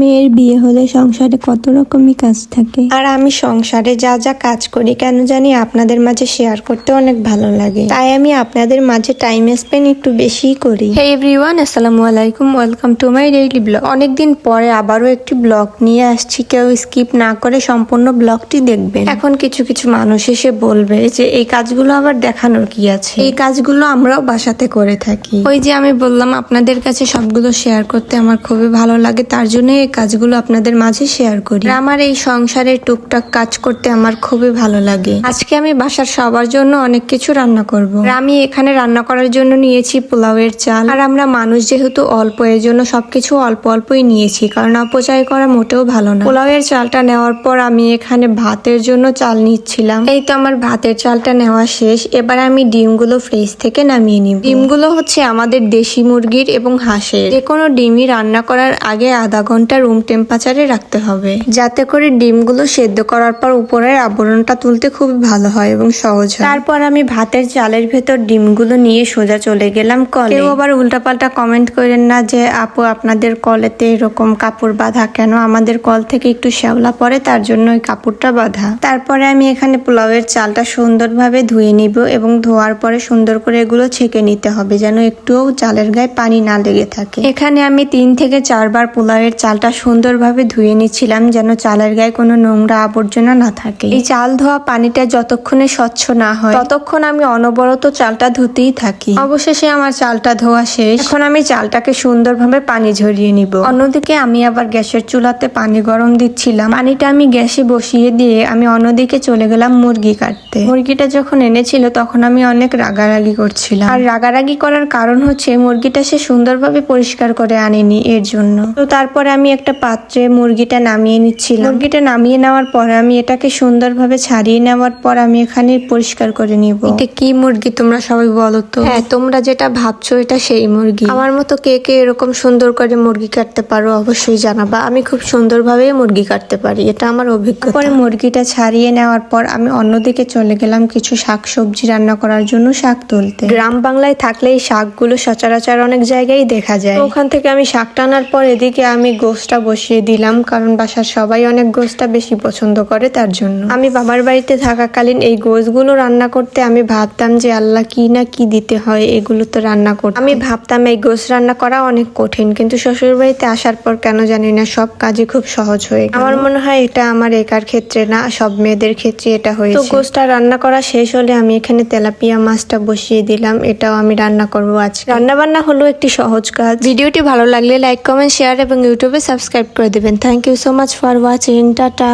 মেয়ের বিয়ে হলে সংসারে কত রকমই কাজ থাকে। আর আমি সংসারে যা যা কাজ করি কেন জানি আপনাদের মাঝে শেয়ার করতে অনেক ভালো লাগে। তাই আমি আপনাদের মাঝে টাইম স্পেন্ড একটু বেশিই করি। হে এভরিওয়ান আসসালামু আলাইকুম। Welcome to my daily blog অনেকদিন পরে আবারও একটি ব্লগ নিয়ে আসছি। কেউ স্কিপ না করে সম্পূর্ণ ব্লগটি দেখবেন। এখন কিছু কিছু মানুষ এসে বলবে যে এই কাজগুলো আবার দেখানোর কি আছে? এই কাজগুলো আমরাও বাসাতে করে থাকি। ওই যে আমি বললাম আপনাদের কাছে সবগুলো শেয়ার করতে আমার খুবই ভালো লাগে। তার জন্য এই কাজগুলো আপনাদের মাঝে শেয়ার করি। আমার এই সংসারের টুকটাক কাজ করতে আমার খুবই ভালো লাগে। আজকে আমি বাসার সবার জন্য অনেক কিছু রান্না করব। আমি এখানে রান্না করার জন্য নিয়েছি পোলাওয়ের চাল। আর আমরা মানুষ যেহেতু অল্প এর জন্য সবকিছু অল্প অল্পই নিয়েছি, কারণ অপচয় করা মোটেও ভালো না। পোলাওয়ের চালটা নেওয়ার পর আমি এখানে ভাতের জন্য চাল নিচ্ছিলাম। এই তো আমার ভাতের চালটা নেওয়া শেষ। এবার আমি ডিমগুলো ফ্রিজ থেকে নামিয়ে নিব। ডিমগুলো হচ্ছে আমাদের দেশি মুরগির এবং হাঁসের। যে কোনো ডিমই রান্না করার আগে আধা ঘণ্টা রুম টেম্পারেচারে রাখতে হবে। যাতে করে ডিমগুলো সেদ্ধ করার পর উপরের আবরণটা তুলতে খুবই ভালো হয় এবং সহজ হয়। তারপর আমি ভাতের চালের ভেতর ডিমগুলো নিয়ে সোজা চলে গেলাম কলে কেউ আবার উল্টাপাল্টা কমেন্ট করেন না যে, আপু, আপনাদের কলেতে এরকম কাপড় বাঁধা কেন? আমাদের কল থেকে একটু শ্যাওলা পড়ে, তার জন্য ওই কাপড়টা বাঁধা। তারপরে আমি এখানে পোলাওয়ের চালটা সুন্দরভাবে ধুয়ে নিব এবং ধোয়ার পরে সুন্দর করে এগুলো ছেঁকে নিতে হবে, যেন একটুও চালের গায়ে পানি না লেগে থাকে। এখানে আমি তিন থেকে চারবার পোলাওয়ের চালটা সুন্দরভাবে ধুয়ে নিচ্ছিলাম যেন চালের গায়ে কোনো নোংরা আবর্জনা না থাকে। এই চাল ধোয়া পানিটা যতক্ষণে স্বচ্ছ না হয়, ততক্ষণ আমি অনবরত চালটা ধুতেই থাকি। অবশেষে আমার চালটা ধোয়া শেষ। এখন আমি চালটাকে সুন্দরভাবে পানি ঝরিয়ে নিব। অন্যদিকে আমি আবার গ্যাসের চুলাতে পানি গরম দিচ্ছিলাম। পানিটা আমি গ্যাসে বসিয়ে দিয়ে আমি অন্যদিকে চলে গেলাম মুরগি কাটতে। মুরগিটা যখন এনেছিল তখন আমি অনেক রাগারাগি করছিলাম। আর রাগারাগি করার কারণ হচ্ছে মুরগিটা সে সুন্দরভাবে পরিষ্কার করে আনেনি এর জন্য। তো তারপরে আমি একটা পাত্রে মুরগিটা নামিয়ে নিচ্ছিলাম। মুরগিটা নামিয়ে নেওয়ার পর আমি এটাকে সুন্দরভাবে ছাড়িয়ে নেওয়ার পর আমি এখানে পরিষ্কার করে নিব। এটা কি মুরগি তোমরা সবাই বলো তো? হ্যাঁ তোমরা যেটা ভাবছ এটা সেই মুরগি। আমার মতো কে কে এরকম সুন্দর করে মুরগি কাটতে পারো অবশ্যই জানাবা। আমি খুব সুন্দরভাবে মুরগি কাটতে পারি এটা আমার অভিজ্ঞতা। পরে মুরগিটা ছাড়িয়ে নেওয়ার পর আমি অন্যদিকে চলে গেলাম কিছু শাক সবজি রান্না করার জন্য শাক তুলতে। গ্রাম বাংলায় থাকলে এই শাকগুলো সচরাচর অনেক জায়গায় দেখা যায়। ওখান থেকে আমি শাক টানার পর এদিকে আমি গোশটা বসিয়ে দিলাম, কারণ বাসার সবাই অনেক গোশটা বেশি পছন্দ করে তার জন্য। আমি বাবার বাড়িতে থাকাকালীন এই গোশগুলো রান্না করতে আমি ভাবতাম যে আল্লাহ কি না কি দিতে হয়, এগুলো তো রান্না করতে। আমি ভাবতাম এই গোশ রান্না করা অনেক কঠিন, কিন্তু শ্বশুর বাড়িতে আসার পর কেন জানি না সব কাজে খুব সহজ হয়ে। আমার মনে হয় এটা আমার একার ক্ষেত্রে না, সব মেয়েদের ক্ষেত্রে এটা হয়েছে। তো গোশটা রান্না করা শেষ হলে আমি এখানে তেলাপিয়া মাছটা বসিয়ে দিলাম, এটাও আমি রান্না করব আজ রান্না বান্না হলো একটি সহজ কাজ। ভিডিওটি ভালো লাগলে লাইক, কমেন্ট, শেয়ার এবং ইউটিউবে সাবস্ক্রাইব করে দেবেন। Thank you so much for watching tata